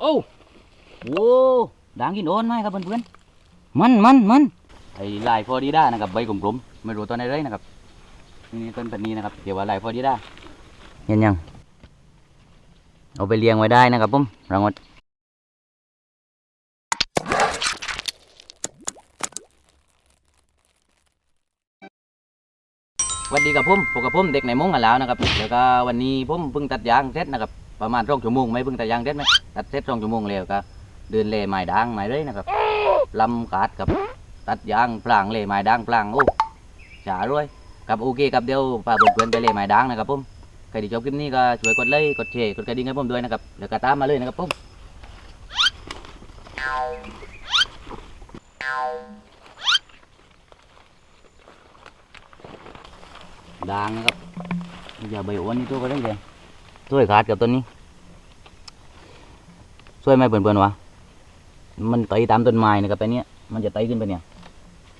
โอ้โหด่างกินโอนไหมครับเพื่อนๆมันมันมันไอ้ลายฟอร์ดีด้านะครับใบกลมๆไม่รู้ตัวไหนเลยนะครับนี่ต้นแบบนี้นะครับเดี๋ยวว่าลายฟอร์ดีด้าเห็นยังเอาไปเลี้ยงไว้ได้นะครับผมรางวัลวัสดีกับผมพบกับผมเด็กในมงกันแล้วนะครับ แล้วก็วันนี้ผมเพิ่งตัดยางเสร็จนะครับ ประมาณสองชั่วโมงไหม่เพิ่งตัดยางเสร็จไหมตัดเสร็จสองชั่วโมงแล้วก็เดินเล่ไม้ด่างไม้เลยนะครับลำขาดกับตัดยางพลางเล่ไม้ด่างพลางโอ้จ๋าด้วยกับโอเคครับเดี๋ยวพาเพื่อนๆไปเล่ไม้ด่างนะครับผมใครที่ชอบคลิปนี้ก็ช่วยกดไลค์กดแชร์กดกระดิ่งให้ผมด้วยนะครับแล้วก็ตามมาเลยนะครับผมด่างนะครับอย่าใบอ้วนนี่ตัวก็ได้เลย ช่วยขาดกับตัวนี้ช่วยไหมเพื่อนๆวะมันไต่ตามต้นไม้นะครับไปเนี้ยมันจะไต่ขึ้นไปเนี่ย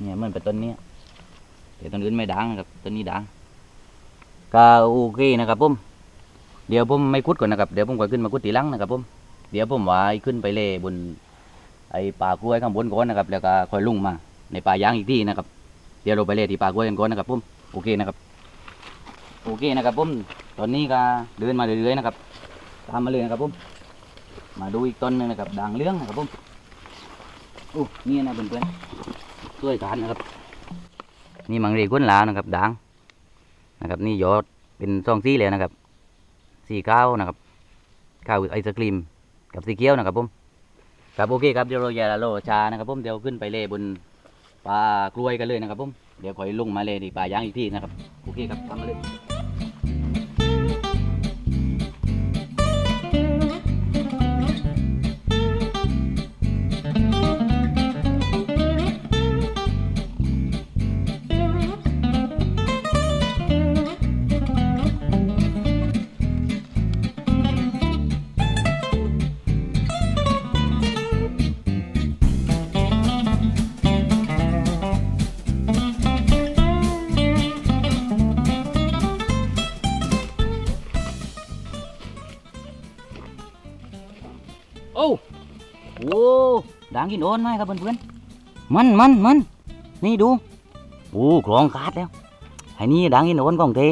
เนี่ยมันเป็นต้นเนี้ยแต่ต้นอื่นไม่ด่างนะครับต้นนี้ด่างก็โอเคนะครับผมเดี๋ยวผมไม่คุดก่อนนะครับเดี๋ยวผมก็ขึ้นมาคุดทีลังนะครับผมเดี๋ยวผมว่าขึ้นไปเล่บน ไอ้ป่ากล้วยข้างบนก่อนนะครับ แล้วก็ค่อยลงมา ในป่ายางอีกที่นะครับ เดี๋ยวเราไปเล่ที่ป่ากล้วยกันก่อนนะครับผมโอเคนะครับ โอเคนะครับผมตอนนี้ก็เดินมาเรื่อยๆนะครับตามมาเลยนะครับผมมาดูอีกต้นหนึงนะครับด่างเรื่องนะครับผมโอ้นี่นะเพื่อนๆช่วยกันนะครับ นี่มังเรีกวนลาวนะครับด่างนะครับ นี่ยอดเป็นซองสีเลยนะครับสีขาวนะครับข้าวไอศกรีมกับสีเขียวนะครับผมครับโอเคครับเดี๋ยวเราอย่าโลชานะครับผมเดี๋ยวขึ้นไปเล่บนป่ากล้วยกันเลยนะครับผมเดี๋ยวคอยลงมาเล่ที่ป่ายางอีกที่นะครับโอเคครับตามมาเลยางกินโอนไหมครับเพื่อนๆมันมันมันนี่ดูโอ้คลองขาดแล้วไอ้นี่ด่างกินโอนของเท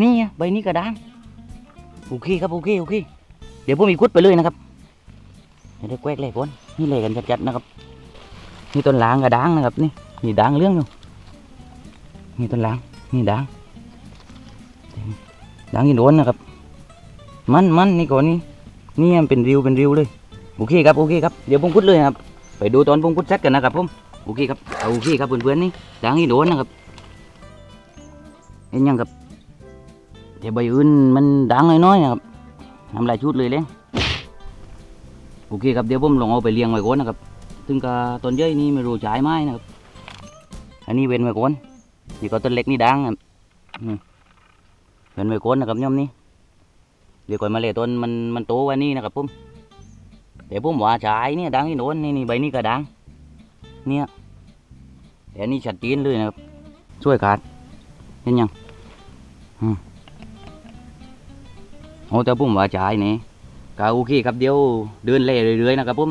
นี่ใบนี้ก็ด่างโอเคครับโอเคโอเคเดี๋ยวผมมีกุดไปเลยนะครับเดี๋ยวได้แกวกเลยก่อนนี่เลยกันจัดๆนะครับนี่ต้นล้างก็ด่างนะครับนี่นี่ด่างเรื่องอยู่นี่ต้นล้างนี่ด่างด่างกินโอนนะครับมันมันนี่ก่อนนี่นี่มันเป็นริวเป็นริวเลย โอเคครับโอเคครับเดี๋ยวผมพุดเลยครับไปดูตอนผมพุดเซตกันนะครับผมโอเคครับเอาโอเคครับเพื่อนๆนี่ดังอีโดนนะครับเห็นยังครับเดี๋ยวใบอื่นมันดังน้อยๆนะครับทำลายชุดเลยเลยโอเคครับเดี๋ยวผมลองเอาไปเลี้ยงไว้ก่อนนะครับซึ่งก็ต้นใหญ่นี่ไม่รู้ใช้ไหมนะครับอันนี้เว้นไว้ก่อนนี่ก็ต้นเล็กนี่ดังครับเว้นไว้ก่อนนะครับย่อมนี่เดี๋ยวก่อนมาเลยต้นมันมันโตวันนี้นะครับผม เดี๋ยวผมว่าชายเนี่ยดังที่โน้นนี่นี่ใบนี้ก็ดัง เนี่ยแต่นี่ชัดเจนเลยนะครับช่วยขาดเห็นยังโอ้แต่ผมว่าชายนี่ก็โอเคครับเดี๋ยวเดินเล่เรื่อยๆนะครับผม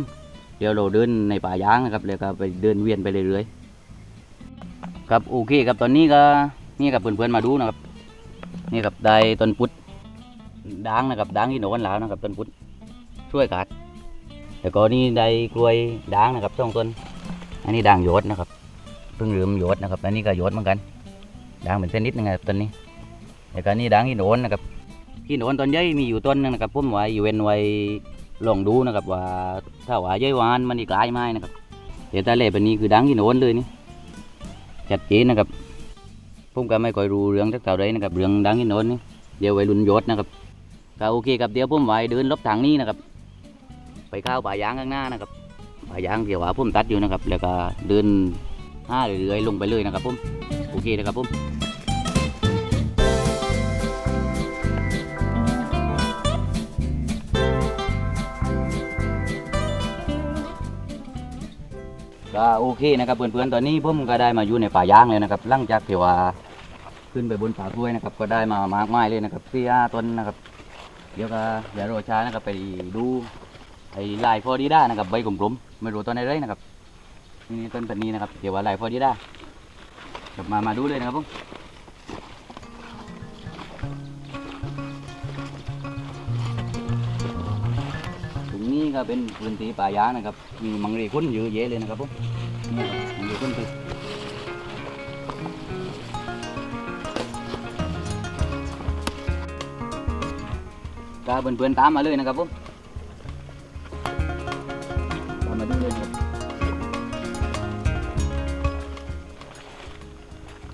เดี๋ยวเราเดินในป่ายางนะครับแล้วก็ไปเดินเวียนไปเรื่อยๆครับโอเคครับตอนนี้ก็นี่กับเพื่อนๆมาดูนะครับ นี่ครับได้ต้นพุทธด่างนะครับด่างที่โนกันแล้วนะครับต้นพุทธช่วยขาด แล้วก็นี่ได้กล้วยด่างนะครับสองต้น อันนี้ด่างโยดนะครับ เพิ่งเริ่มโยดนะครับ อันนี้ก็โยดเหมือนกัน ด่างเป็นเส้นนิดนึงนะครับต้นนี้ แล้วก็นี่ด่างที่โหนนนะครับที่โหนนต้นใหญ่มีอยู่ต้นนึงนะครับผมไว้อยู่เว้นไว้ลองดูนะครับ ว่าถ้าว่าใหญ่หวานมันอีกหลายไม้นะครับเดี๋ยวตาเล่เป็นนี้คือด่างที่โหนนเลยนี่ชัดเจนนะครับผมก็ไม่ค่อยรู้เรื่องสักเท่าใดนะครับเรื่องด่างที่โหนนนี่ เดี๋ยวไว้รุ่นโยดนะครับก็โอเคครับเดี๋ยวผมไว้เดินลบทางนี้นะครับ ไปข้าวป่ายางข้างหน้านะครับป่ายางเดี๋ยวว่าผมตัดอยู่นะครับ แล้วก็เดินห้าเรื่อยๆลงไปเลยนะครับผมโอเคนะครับผมก็โอเคนะครับเพื่อนๆตอนนี้ผมก็ได้มาอยู่ในป่ายางเลยนะครับหลังจากที่ว่าขึ้นไปบนป่ากล้วยนะครับ ก็ได้มามากมายเลยนะครับเสี่ห้าต้นนะครับ เดี๋ยวก็อย่ารอช้านะครับไปดู ไอ้ลายฟอร์ดีด้านะครับใบกลมๆไม่รู้ต้นอะไรนะครับนี่ต้นแบบนี้นะครับเดี๋ยวว่าลายฟอร์ดีด้าครับมามาดูเลยนะครับผมตรงนี้ก็เป็นพื้นที่ป่ายางนะครับมีมังเรคุ้นเยอะแยะเลยนะครับผมนี่มังเรคุ้นคือก็เพื่อนๆตามมาเลยนะครับผม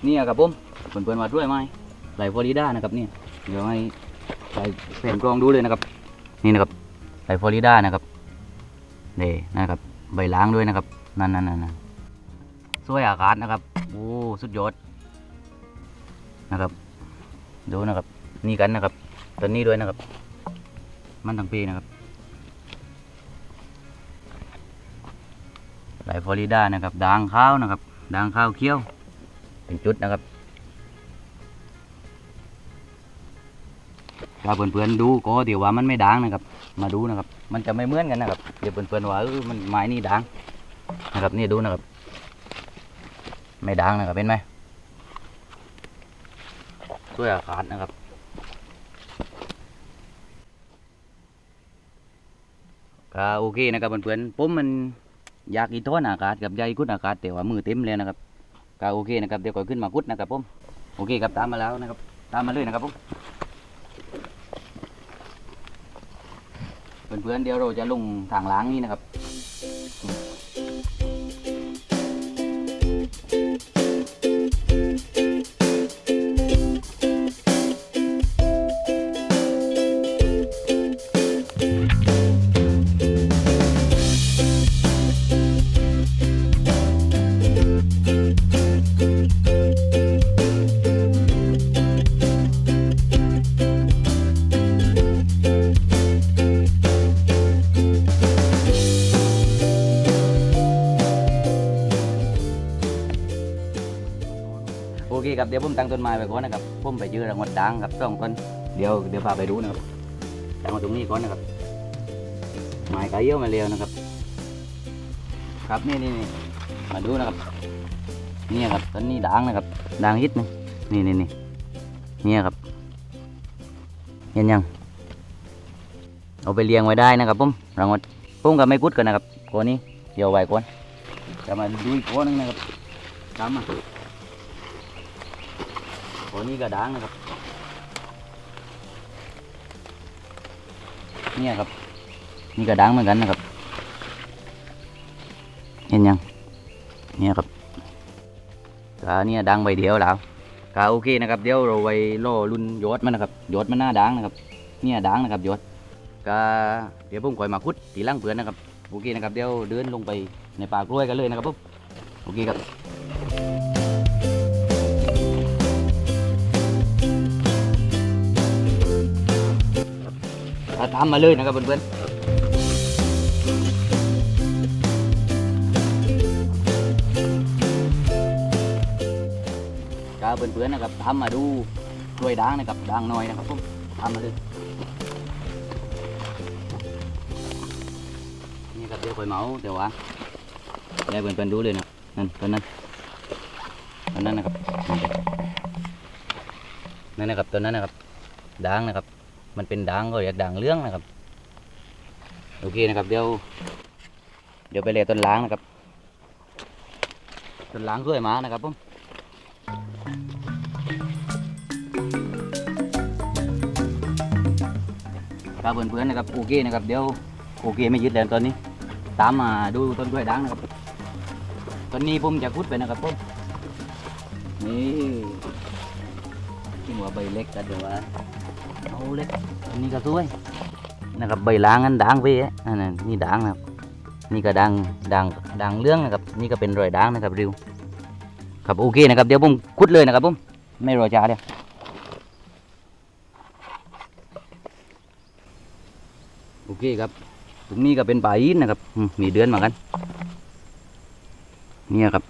นี่ครับผมเพื่อนๆมาด้วยไหมไหลฟลอริดานะครับนี่เดี๋ยวให้ไหลแผ่นกรองดูเลยนะครับ นี่นะครับไหลฟลอริดานะครับนี่นะครับใบล้างด้วยนะครับนั่นนั่นนั่นสวยอากาศนะครับโอ้สุดยอดนะครับ ดูนะครับ นี่กันนะครับต้นนี้ด้วยนะครับ มันทั้งปีนะครับไหลฟลอริดานะครับด่างข้าวนะครับด่างข้าวเขียว เป็นจุดนะครับถ้าเพื่อนๆดูก็เดี๋ยวว่ามันไม่ด่างนะครับ มาดูนะครับ มันจะไม่เหมือนกันนะครับเดี๋ยวเพื่อนๆว่าเออมันไม้นี่ด่างนะครับนี่ดูนะครับ ไม่ด่างนะครับเป็นไหมด้วยอากาศนะครับก็โอเคนะครับเพื่อนๆผมมันอยากอีทอนอากาศกับใยกุดอากาศแต่ว่ามือเต็มแล้วนะครับ ก็โอเคนะครับเดี๋ยวก็ขึ้นมากุดนะครับผมโอเคครับตามมาแล้วนะครับ ตามมาเลยนะครับผมเพื่อนๆเดี๋ยวเราจะลงทางล้างนี่นะครับ ครับเดี๋ยวผมตั้งต้นไม้ไปก่อนนะครับผมไปยืนรางวัลดังครับสองต้นเดี๋ยวเดี๋ยวพาไปดูนะครับตั้งไว้ตรงนี้ก่อนนะครับไม้กระเยี่ยวมาเร็วนะครับ ครับนี่นี่นี่มาดูนะครับนี่ครับต้นนี้ด่างนะครับด่างฮิตนี่นี่นี่นี่เนี่ยครับเห็นยังเอาไปเลี้ยงไว้ได้นะครับผมรางวัลผมก็ไม่กุดกันนะครับคนนี้เดี๋ยวไว้ก่อนจะมาดูอีกคนนึงนะครับตามมา คนนี้ก็ด่างนะครับ เนี่ยครับ นี่ก็ด่างเหมือนกันนะครับ เห็นยัง เนี่ยครับกาเนี่ยดังใบเดียวแล้วกาโอเคนะครับ เดี๋ยวเราไปล่อรุ่นยอดมันนะครับยอดมันหน้าดังนะครับ เนี่ยดังนะครับยอดกาเดี๋ยวผมคอยมาคุดตีล่างเพื่อนนะครับ โอเคนะครับ เดี๋ยวเดินลงไปในป่ากล้วยกันเลยนะครับผมโอเคครับ อะตามมาเลยนะครับเพื่อนๆก็เพื่อนๆนะครับทำมาดูกล้วยด่างนะครับด่างน้อยนะครับผมทำมาเลยนี่ครับเดี๋ยวคอยเมาเดี๋ยววะได้เพื่อนๆดูเลยนะนั่นต้นนั้นต้นนั้นนะครับนั่นนะครับต้นนั้นนะครับด่างนะครับ มันเป็นด่างก็เรียกด่างเรื่องนะครับ โอเคนะครับเดี๋ยว เดี๋ยวไปเลยต้นล้างนะครับ ต้นล้างกล้วยมานะครับผมครับเพื่อนๆนะครับโอเคนะครับเดี๋ยวโอเคไม่ยึดแล้วตอนนี้ ตามมาดูต้นกล้วยด่างนะครับ ตอนนี้ผมจะคุดไปนะครับผมนี่ที่หัวใบเล็กกันเดี๋ยวว่า เอาเล็กอันนี้ก็สวยนะครับใบล้างอันด่างไปอะนนั้นนี่ด่างนะครับ นี่ก็ด่างด่างด่างเรื่องนะครับ นี่ก็เป็นรอยด่างนะครับริว ครับโอเคนะครับเดี๋ยวผมคุดเลยนะครับผมไม่รอช้าเดี๋ยวโอเคครับตรงนี้ก็เป็นป่าอินนะครับมมีเดือนเหมือนกัน เนี่ยครับ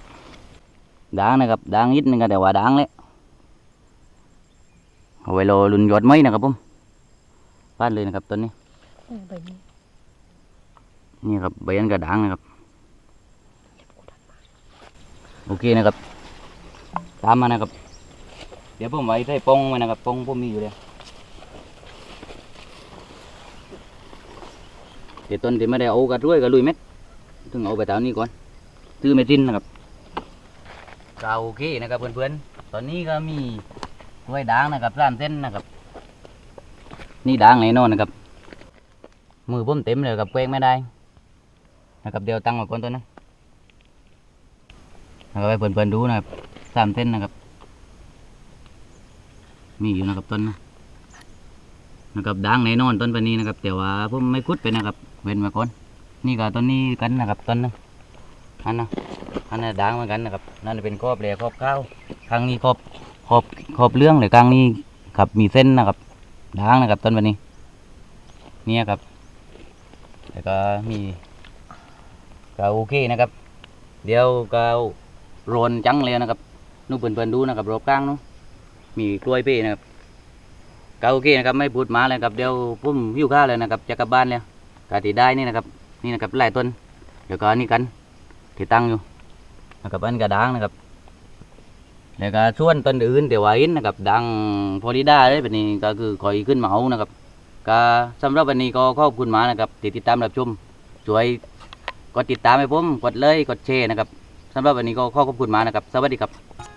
ด่างนะครับด่างอินนึงก็แต่ว่าด่างเลย เอาไว้รอลุนยอดไม้นะครับผมพลาดเลยนะครับต้นนี้เออใบนี้นี่ครับใบอันกระด่างนะครับ โอเคนะครับ ตามมานะครับ เดี๋ยวผมไว้ใส่ปองไว้นะครับปองผมมีอยู่เลยเดี๋ยวต้นที่ไม่ได้เอากระด้วยกระลุยเม็ดถึงเอาไปตามนี้ก่อนซื้อเม็ดจินนะครับก็โอเคนะครับเพื่อนๆ ตอนนี้ก็มี กล้วยด่างนะครับสามเส้นนะครับ นี่ด่างแน่นอนนะครับ มือผมเต็มเลยกับแกว้งไม่ได้ นะครับเดี๋ยวตั้งไว้ก่อนตัวนะนะครับให้เพื่อนๆดูนะครับสามเส้นนะครับ มีอยู่นะครับต้นนะนะครับด่างแน่นอนต้นปานี้นะครับแต่ว่าผมไม่คุดไปนะครับ เว้นไว้ก่อนนี่ก็ต้นนี้กันนะครับต้นนึงอันนะอันนั้นด่างเหมือนกันนะครับนั่นเป็นครอบเหลครอบข้าวครั้งนี้ครอบ ครอบครอบเรื่องเลยครั้งนี้ครับมีเส้นนะครับด่างนะครับต้นปานนี้ เนี่ยครับ แล้วก็มีก็โอเคนะครับ เดี๋ยวก็โรนจังเลยนะครับนู่นเพื่อนๆดูนะครับรอบกลางนู้นมีกล้วยเป้นะครับก็โอเคนะครับไม่พูดมาเลยครับเดี๋ยวผมหิ้วข้าเลยนะครับจะกลับบ้านแล้วก็ที่ได้นี่นะครับ นี่นะครับหลายต้นเดี๋ยวก็อันนี่กันที่ตั้งอยู่นะครับอันกระด้างนะครับ แล้วก็ส่วนต้นอื่นเดี๋ยวไว้นะครับดังพอดีได้เลยแบบนี้ก็คือคอยขึ้นมาเอานะครับก็สำหรับวันนี้ก็ขอบคุณมานะครับติดติดตามรับชมช่วยกดติดตามให้ผมกดเลยกดแชร์นะครับสำหรับวันนี้ก็ขอบคุณมานะครับ สวัสดีครับ